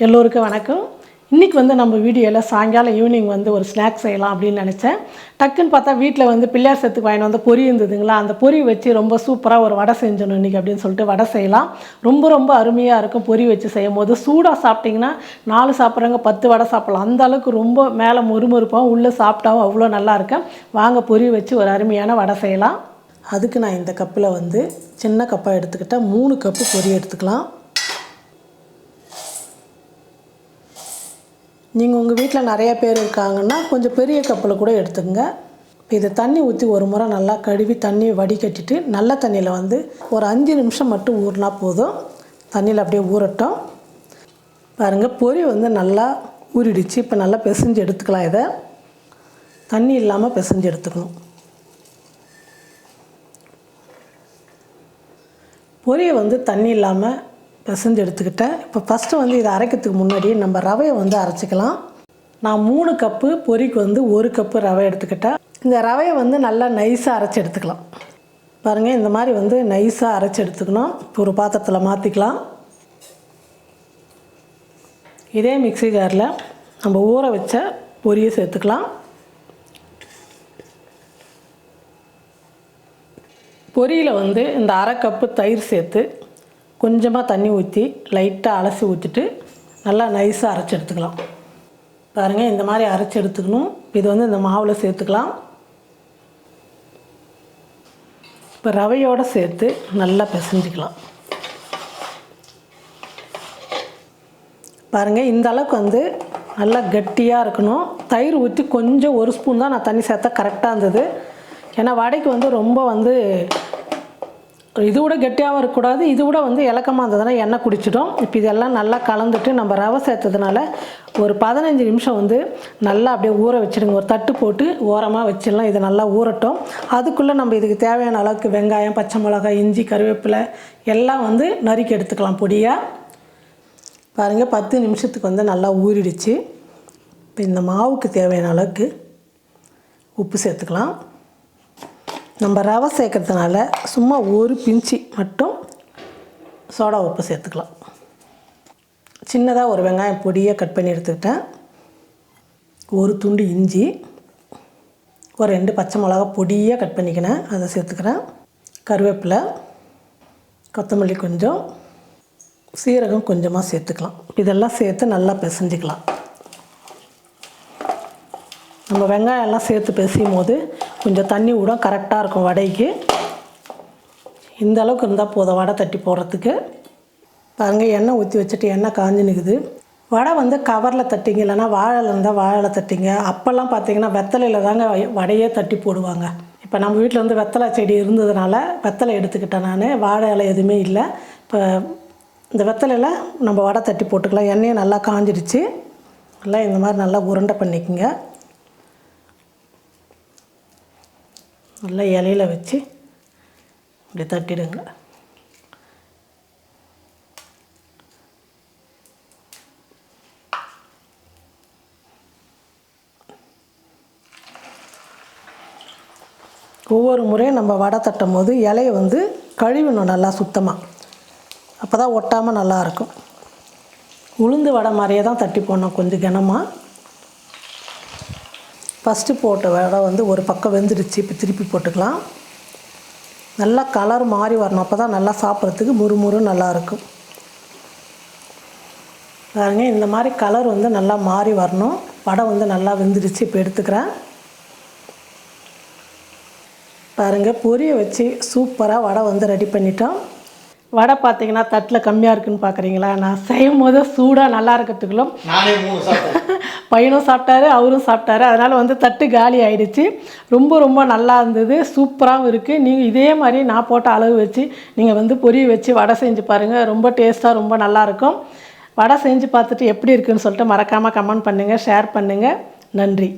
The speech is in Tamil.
எல்லோருக்கும் வணக்கம். இன்றைக்கி வந்து நம்ம வீடியோவில் சாயங்காலம் ஈவினிங் வந்து ஒரு ஸ்நாக்ஸ் செய்யலாம் அப்படின்னு நினச்சேன். டக்குன்னு பார்த்தா வீட்டில் வந்து பிள்ளையார் சத்துக்கு வாங்கிட்டு வந்து பொரி இருந்ததுங்களா? அந்த பொரி வச்சு ரொம்ப சூப்பராக ஒரு வடை செஞ்சணும் இன்றைக்கி அப்படின்னு சொல்லிட்டு வடை செய்யலாம். ரொம்ப ரொம்ப அருமையாக இருக்கும் பொரி வச்சு செய்யும் போது சூடாக சாப்பிட்டிங்கன்னா நாலு சாப்பிட்றவங்க பத்து வடை சாப்பிட்லாம். அந்த அளவுக்கு ரொம்ப மேலே மொறுமொறுப்பாகவும் உள்ளே சாப்பிட்டாவும் அவ்வளோ நல்லா இருக்கும். வாங்க பொரி வச்சு ஒரு அருமையான வடை செய்யலாம். அதுக்கு நான் இந்த கப்பில் வந்து சின்ன கப்பாக எடுத்துக்கிட்டால் மூணு கப்பு பொரி எடுத்துக்கலாம். நீங்கள் உங்கள் வீட்டில் நிறையா பேர் இருக்காங்கன்னா கொஞ்சம் பெரிய கப்பில் கூட எடுத்துக்கங்க. இப்போ இதை தண்ணி ஊற்றி ஒரு முறை நல்லா கழுவி தண்ணி வடிகட்டிட்டு நல்ல தண்ணியில் வந்து ஒரு அஞ்சு நிமிஷம் மட்டும் ஊறினா போதும். தண்ணியில் அப்படியே ஊறட்டும். பாருங்கள் பொறி வந்து நல்லா ஊறிடுச்சு. இப்போ நல்லா பிசைஞ்சு எடுத்துக்கலாம் இதை. தண்ணி இல்லாமல் பிசைஞ்சு எடுத்துக்கணும். பொரியை வந்து தண்ணி இல்லாமல் பிசைஞ்சு எடுத்துக்கிட்டேன். இப்போ ஃபஸ்ட்டு வந்து இதை அரைக்கிறதுக்கு முன்னாடி நம்ம ரவையை வந்து அரைச்சிக்கலாம். நான் மூணு கப்பு பொரிக்கு வந்து ஒரு கப்பு ரவை எடுத்துக்கிட்டேன். இந்த ரவையை வந்து நல்லா நைஸாக அரைச்சி எடுத்துக்கலாம். பாருங்கள் இந்த மாதிரி வந்து நைஸாக அரைச்சி எடுத்துக்கணும். இப்போ ஒரு பாத்திரத்தில் மாற்றிக்கலாம் இதே மிக்ஸி ஜாரில் நம்ம ஊற வச்ச பொரியை சேர்த்துக்கலாம். பொரியில் வந்து இந்த அரை கப்பு தயிர் சேர்த்து கொஞ்சமாக தண்ணி ஊற்றி லைட்டாக அலசி ஊற்றிட்டு நல்லா நைஸாக அரைச்சி எடுத்துக்கலாம். பாருங்கள் இந்த மாதிரி அரைச்சி எடுத்துக்கணும். இது வந்து இந்த மாவில் சேர்த்துக்கலாம். இப்போ ரவையோடு சேர்த்து நல்லா பிசைஞ்சிக்கலாம். பாருங்கள் இந்த அளவுக்கு வந்து நல்லா கட்டியாக இருக்கணும். தயிர் ஊற்றி கொஞ்சம் ஒரு ஸ்பூன் தான் நான் தண்ணி சேர்த்தா கரெக்டாக இருந்தது. ஏன்னா வடைக்கு வந்து ரொம்ப வந்து இது கூட கெட்டியாகவும் இருக்கக்கூடாது. இது கூட வந்து இலக்கமாக இருந்ததுன்னா எண்ணெய் குடிச்சிடும் இப்போ இதெல்லாம் நல்லா கலந்துட்டு நம்ம ரவை சேர்த்ததுனால ஒரு பதினஞ்சு நிமிஷம் வந்து நல்லா அப்படியே ஊற வச்சுடுங்க. ஒரு தட்டு போட்டு ஓரமாக வச்சிடலாம். இது நல்லா ஊறட்டும். அதுக்குள்ளே நம்ம இதுக்கு தேவையான அளவுக்கு வெங்காயம் பச்சை மிளகாய் இஞ்சி கருவேப்பிலை எல்லாம் வந்து நறுக்கி எடுத்துக்கலாம் பொடியாக பாருங்கள் பத்து நிமிஷத்துக்கு வந்து நல்லா ஊறிடுச்சு. இப்போ இந்த மாவுக்கு தேவையான அளவுக்கு உப்பு சேர்த்துக்கலாம். நம்ம ரவை சேர்க்கறதுனால சும்மா ஒரு பிஞ்சி மட்டும் சோடா உப்பு சேர்த்துக்கலாம். சின்னதாக ஒரு வெங்காயம் பொடியை கட் பண்ணி எடுத்துக்கிட்டேன். ஒரு துண்டு இஞ்சி ஒரு ரெண்டு பச்சை மிளகா பொடியாக கட் பண்ணிக்கினேன். அதை சேர்த்துக்கிறேன். கருவேப்பிலை கொத்தமல்லி கொஞ்சம் சீரகம் கொஞ்சமாக சேர்த்துக்கலாம். இதெல்லாம் சேர்த்து நல்லா பிசைஞ்சிக்கலாம். நம்ம வெங்காயம் எல்லாம் சேர்த்து பிசையும் போது கொஞ்சம் தண்ணி விட கரெக்டாக இருக்கும் வடைக்கு. இந்த அளவுக்கு இருந்தால் போதும் வடை தட்டி போடுறதுக்கு. பாருங்கள் எண்ணெய் ஊற்றி வச்சுட்டு எண்ணெய் காஞ்சு நிற்குது வடை வந்து கவரில் தட்டிங்க இல்லைன்னா வாழையில் இருந்தால் வாழையில தட்டிங்க. அப்போல்லாம் பார்த்தீங்கன்னா வெத்தலையில் தாங்க வடையே தட்டி போடுவாங்க. இப்போ நம்ம வீட்டில் வந்து வெத்தலை செடி இருந்ததுனால வெத்தலை எடுத்துக்கிட்டேன் நான். வாழை இலை எதுவுமே இல்லை. இப்போ இந்த வெத்தலையில் நம்ம வடை தட்டி போட்டுக்கலாம். எண்ணெயை நல்லா காஞ்சிடுச்சு. நல்லா இந்த மாதிரி நல்லா உருண்டை பண்ணிக்கோங்க. நல்லா இலையில வச்சு இப்படி தட்டிடுங்க. ஒவ்வொரு முறையும் நம்ம வடை தட்டும் போது இலையை வந்து கழுவிடணும் நல்லா சுத்தமாக அப்போ தான் ஒட்டாமல் நல்லாயிருக்கும் உளுந்து வடை மாதிரியே தான் தட்டி போடணும் கொஞ்சம் கனமாக ஃபஸ்ட்டு போட்ட வடை வந்து ஒரு பக்கம் வெந்துடுச்சு இப்போ திருப்பி போட்டுக்கலாம். நல்லா கலர் மாறி வரணும். அப்போ தான் நல்லா சாப்பிட்றதுக்கு முறுமுறு நல்லாயிருக்கும் பாருங்க இந்த மாதிரி கலர் வந்து நல்லா மாறி வரணும். வடை வந்து நல்லா வெந்துடுச்சு இப்போ எடுத்துக்கிறேன். பாருங்கள் பொரியை வச்சு சூப்பராக வடை வந்து ரெடி பண்ணிட்டோம். வடை பார்த்தீங்கன்னா தட்டில் கம்மியாக இருக்குன்னு பார்க்குறீங்களா நான் செய்யும் போது சூடாக நல்லா இருக்கிறதுக்குள்ளும் நானே மூணு சாப்பிட்டேன். பையனும் சாப்பிட்டாரு அவரும் சாப்பிட்டாரு. அதனால் வந்து தட்டு காலி ஆகிடுச்சு ரொம்ப ரொம்ப நல்லா இருந்தது. சூப்பராகவும் இருக்குது நீங்கள் இதே மாதிரி நான் போட்ட அளவு வச்சு நீங்கள் வந்து பொரிய வச்சு வடை செஞ்சு பாருங்கள் ரொம்ப டேஸ்ட்டாக ரொம்ப நல்லாயிருக்கும் வடை செஞ்சு பார்த்துட்டு எப்படி இருக்குதுன்னு சொல்லிட்டு மறக்காமல் கமெண்ட் பண்ணுங்கள் ஷேர் பண்ணுங்கள் நன்றி.